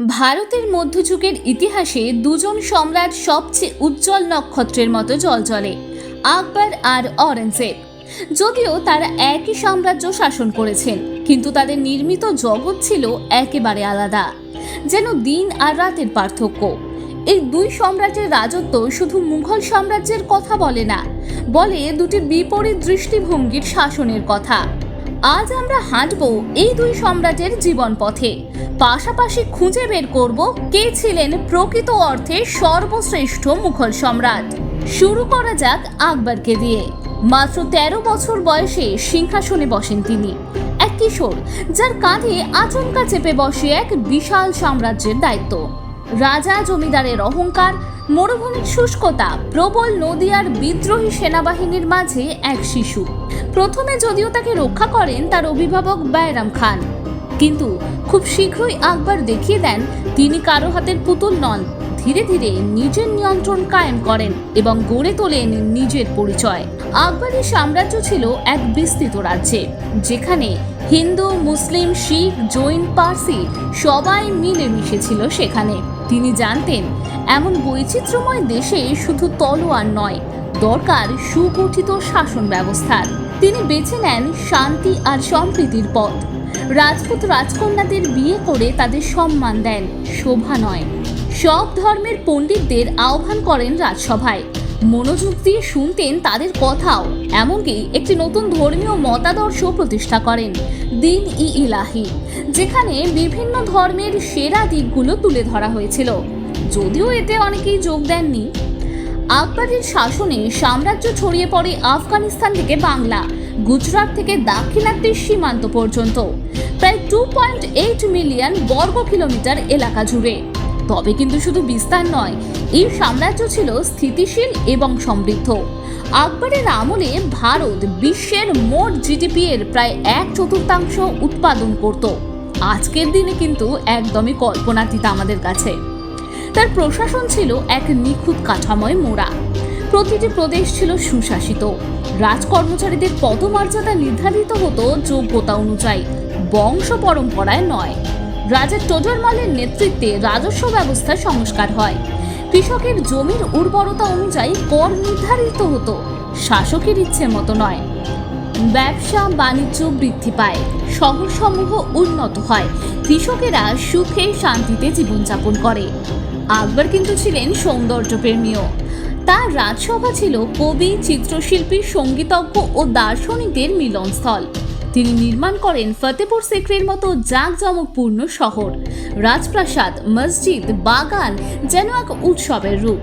ভারতের মধ্যযুগের ইতিহাসে দুজন সম্রাট সবচেয়ে উজ্জ্বল নক্ষত্রের মতো জলজলে, আকবর আর অরেঞ্জেব যদিও তারা একই সাম্রাজ্য শাসন করেছেন, কিন্তু তাদের নির্মিত জগৎ ছিল একেবারে আলাদা, যেন দিন আর রাতের পার্থক্য। এই দুই সম্রাটের রাজত্ব শুধু মুঘল সাম্রাজ্যের কথা বলে না, বলে দুটি বিপরীত দৃষ্টিভঙ্গির শাসনের কথা। আজ আমরা হাঁটব এই দুই সম্রাটের জীবন পথে পাশাপাশি খুঁজে বের করব কে ছিলেন প্রকৃত অর্থে সর্বশ্রেষ্ঠ মুঘল সম্রাট। শুরু করা যাক আকবরকে দিয়ে। মাত্র তেরো বছর বয়সে সিংহাসনে বসেন তিনি। এক কিশোর যার কাঁধে আচমকা চেপে বসে এক বিশাল সাম্রাজ্যের দায়িত্ব। রাজা জমিদারের অহংকার, মরুভূমির শুষ্কতা, প্রবল নদী আর বিদ্রোহী সেনাবাহিনীর মাঝে এক শিশু। প্রথমে যদিও তাকে রক্ষা করেন তার অভিভাবক বাইরাম খান। কিন্তু খুব শীঘ্রই আকবর দেখিয়ে দেন, তিনি কারও হাতের পুতুল নন, ধীরে ধীরে নিজের নিয়ন্ত্রণ কায়েম করেন এবং গড়ে তোলেন নিজের পরিচয়। আকবরের সাম্রাজ্য ছিল এক বিস্তৃত রাজ্যে, যেখানে হিন্দু, মুসলিম, শিখ, জৈন, পার্সি সবাই মিলেমিশে ছিল সেখানে। তিনি জানতেন, এমন বৈচিত্র্যময় দেশে শুধু তলোয়ার নয়, দরকার সুগঠিত শাসন ব্যবস্থার। তিনি বেছে নেন শান্তি আর সম্প্রীতির পথ। রাজপুত রাজকন্যাদের বিয়ে করে তাদের সম্মান দেন, শোভা নয়। সব ধর্মের পণ্ডিতদের আহ্বান করেন রাজসভায়। মনোযোগ দিয়ে শুনতেন তাদের কথাও। এমনকি একটি নতুন ধর্মীয় মতাদর্শ প্রতিষ্ঠা করেন, দিন ই ইলাহি, যেখানে বিভিন্ন ধর্মের সেরা দিকগুলো তুলে ধরা হয়েছিল। যদিও এতে অনেকেই যোগ দেননি। আকবরের শাসনে সাম্রাজ্য ছড়িয়ে পড়ে আফগানিস্তান থেকে বাংলা, গুজরাট থেকে দাক্ষিণাত্যের সীমান্ত পর্যন্ত। প্রায় টু পয়েন্ট এইট মিলিয়ন বর্গ কিলোমিটার এলাকা জুড়ে। তবে কিন্তু শুধু বিস্তার নয়, এই সাম্রাজ্য ছিল স্থিতিশীল এবং সমৃদ্ধ। আকবরের আমলে ভারত বিশ্বের মোট জিডিপি এর প্রায় এক চতুর্থাংশ উৎপাদন করত। আজকের দিনে কিন্তু একদমই কল্পনাতীত আমাদের কাছে। তার প্রশাসন ছিল এক নিখুঁত কাঠামোয় মোড়া। প্রতিটি প্রদেশ ছিল সুশাসিত। রাজ কর্মচারীদের পদমর্যাদা নির্ধারিত হতো যোগ্যতা অনুযায়ী, বংশ পরম্পরায় নয়। রাজা টোডরমালের নেতৃত্বে রাজস্ব ব্যবস্থা সংস্কার হয়। কৃষকের জমির উর্বরতা অনুযায়ী কর নির্ধারিত হতো। শাসকের ইচ্ছে মতো নয়। ব্যবসা বাণিজ্য বৃদ্ধি পায়, শহরসমূহ উন্নত হয়, কৃষকেরা সুখে শান্তিতে জীবনযাপন করে। আকবর কিন্তু ছিলেন সৌন্দর্যপ্রেমীও। তার রাজসভা ছিল কবি, চিত্রশিল্পী, সঙ্গীতজ্ঞ ও দার্শনিকদের মিলনস্থল। তিনি নির্মাণ করেন ফতেপুর সিক্রির মতো জাঁকজমকপূর্ণ শহর, রাজপ্রাসাদ, মসজিদ, বাগান যেন এক উৎসবের রূপ।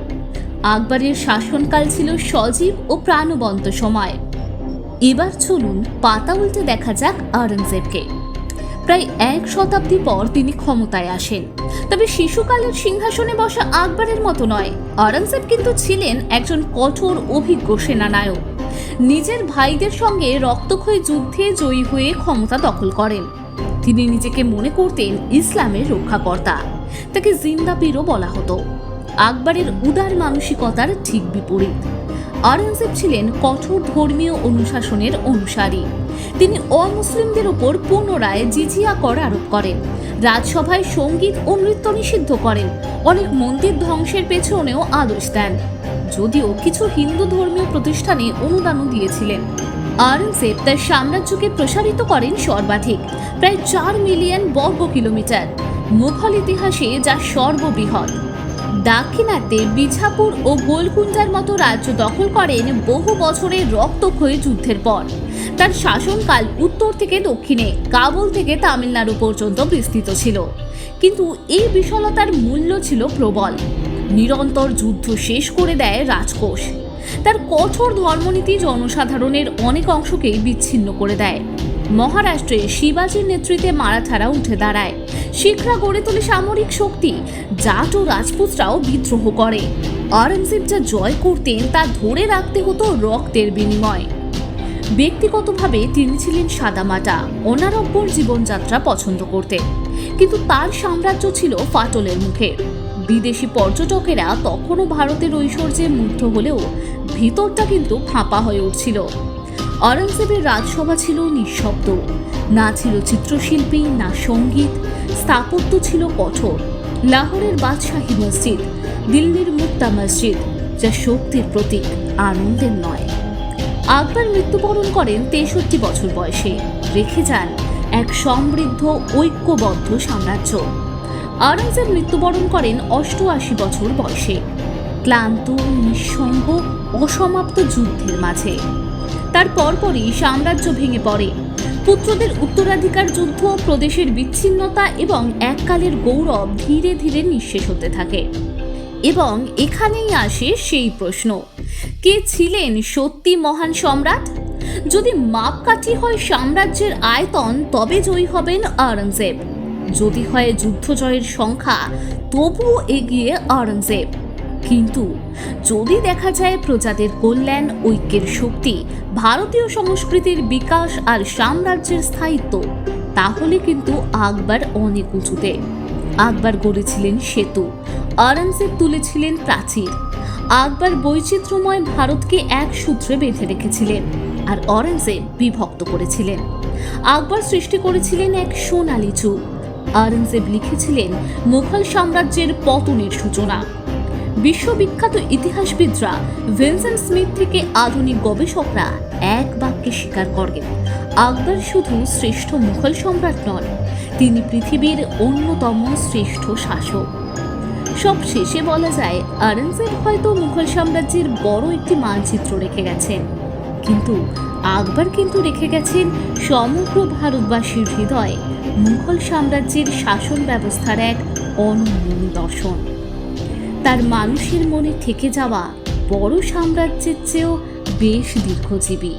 আকবরের শাসনকাল ছিল সজীব ও প্রাণবন্ত সময়। এবার চলুন পাতা উল্টে দেখা যাক আওরঙ্গজেবকে প্রায় এক শতাব্দী পর তিনি ক্ষমতায় আসেন। তবে শিশুকালের সিংহাসনে বসা আকবরের মতো নয়। আওরঙ্গজেব কিন্তু ছিলেন একজন কঠোর, অভিজ্ঞ সেনানায়ক। নিজের ভাইদের সঙ্গে রক্তক্ষয়ী যুদ্ধে জয়ী হয়ে ক্ষমতা দখল করেন। তিনি নিজেকে মনে করতেন ইসলামের রক্ষাকর্তা। তাকে জিন্দাপীরও বলা হতো। আকবরের উদার মানসিকতার ঠিক বিপরীত। আওরঙ্গজেব ছিলেন কঠোর ধর্মীয় অনুশাসনের অনুসারী। তিনি অমুসলিমদের উপর পুনরায় জিজিয়া কর আরোপ করেন। রাজসভায় সংগীত ও নৃত্য নিষিদ্ধ করেন। অনেক মন্দির ধ্বংসের পেছনেও আদেশ দেন। যদিও কিছু হিন্দু ধর্মীয় প্রতিষ্ঠানে অনুদানও দিয়েছিলেন। আওরঙ্গজেব তার সাম্রাজ্যকে প্রসারিত করেন সর্বাধিক, প্রায় চার মিলিয়ন বর্গ কিলোমিটার মুঘল ইতিহাসে যা সর্ববৃহৎ। দাক্ষিণাত্যে বিজাপুর ও গোলকুঞ্জার মতো রাজ্য দখল করেন বহু বছরের রক্তক্ষয়ী যুদ্ধের পর। তার শাসনকাল উত্তর থেকে দক্ষিণে, কাবুল থেকে তামিলনাড়ু পর্যন্ত বিস্তৃত ছিল। কিন্তু এই বিশালতার মূল্য ছিল প্রবল। নিরন্তর যুদ্ধ শেষ করে দেয় রাজকোষ। তার কঠোর ধর্মনীতি জনসাধারণের অনেক অংশকেই বিচ্ছিন্ন করে দেয়। মহারাষ্ট্রে শিবাজির নেতৃত্বে মারাঠারা উঠে দাঁড়ায়। শিখরা গড়ে তোলে সামরিক শক্তি, জাট ও রাজপুতরাও বিদ্রোহ করে। আওরঙ্গজেব যা জয় করতেন, তা ধরে রাখতে হতো রক্তের বিনিময়। ব্যক্তিগতভাবে তিনি ছিলেন সাদামাটা অনারব্বর জীবনযাত্রা পছন্দ করতেন। কিন্তু তার সাম্রাজ্য ছিল ফাটলের মুখে। বিদেশি পর্যটকেরা তখনও ভারতের ঐশ্বর্যে মুগ্ধ হলেও ভিতরটা কিন্তু ফাঁপা হয়ে উঠছিল। অরঙ্গজেবের রাজসভা ছিল নিঃশব্দ। না ছিল চিত্রশিল্পী, না সংগীত, স্থাপত্য ছিল কঠোর। লাহোরের বাদশাহী মসজিদ, দিল্লির মুক্তা মসজিদ, যা শক্তির প্রতীক, আনন্দের নয়। আকবর মৃত্যুবরণ করেন তেষট্টি বছর বয়সে। রেখে যান এক সমৃদ্ধ, ঐক্যবদ্ধ সাম্রাজ্য। আওরঙ্গজেব মৃত্যুবরণ করেন অষ্টআশি বছর বয়সে। ক্লান্ত, নিঃসঙ্গ, অসমাপ্ত যুদ্ধের মাঝে। তার পরপরই সাম্রাজ্য ভেঙে পড়ে। পুত্রদের উত্তরাধিকার যুদ্ধ, প্রদেশের বিচ্ছিন্নতা এবং এককালের গৌরব ধীরে ধীরে নিঃশেষ হতে থাকে। এবং এখানেই আসে সেই প্রশ্ন, কে ছিলেন সত্যি মহান সম্রাট? যদি মাপকাঠি হয় সাম্রাজ্যের আয়তন, তবে জয়ী হবেন আওরঙ্গজেব। যদি হয় যুদ্ধ জয়ের সংখ্যা, তবুও এগিয়ে আওরঙ্গজেব। কিন্তু যদি দেখা যায় প্রজাদের কল্যাণ, ঐক্যের শক্তি, ভারতীয় সংস্কৃতির বিকাশ আর সাম্রাজ্যের স্থায়িত্ব, তাহলে কিন্তু আকবর অনেক উঁচুতে। আকবর গড়েছিলেন সেতু আওরঙ্গজেব তুলেছিলেন প্রাচীর। আকবর বৈচিত্র্যময় ভারতকে এক সূত্রে বেঁধে রেখেছিলেন আর অরেঞ্জেব বিভক্ত করেছিলেন। আকবর সৃষ্টি করেছিলেন এক সোনালী যুগ। আওরঙ্গজেব লিখেছিলেন মুঘল সাম্রাজ্যের পতনের সূচনা। বিশ্ববিখ্যাত ইতিহাসবিদরা ভিনসেন্ট স্মিথ থেকে আধুনিক গবেষকরা এক বাক্যে স্বীকার করেন আকবর শুধু শ্রেষ্ঠ মুঘল সম্রাট নন, তিনি পৃথিবীর অন্যতম শ্রেষ্ঠ শাসক। সব শেষে বলা যায় আরঙ্গজেব হয়তো মুঘল সাম্রাজ্যের বড় একটি মানচিত্র রেখে গেছেন। কিন্তু আকবর কিন্তু রেখে গেছেন সমগ্র ভারতবাসীর হৃদয়ে মুঘল সাম্রাজ্যের শাসন ব্যবস্থার এক অনন্য নিদর্শন। তার মানুষের মনে থেকে যাওয়া বড় সাম্রাজ্যের চেয়েও বেশ দীর্ঘজীবী।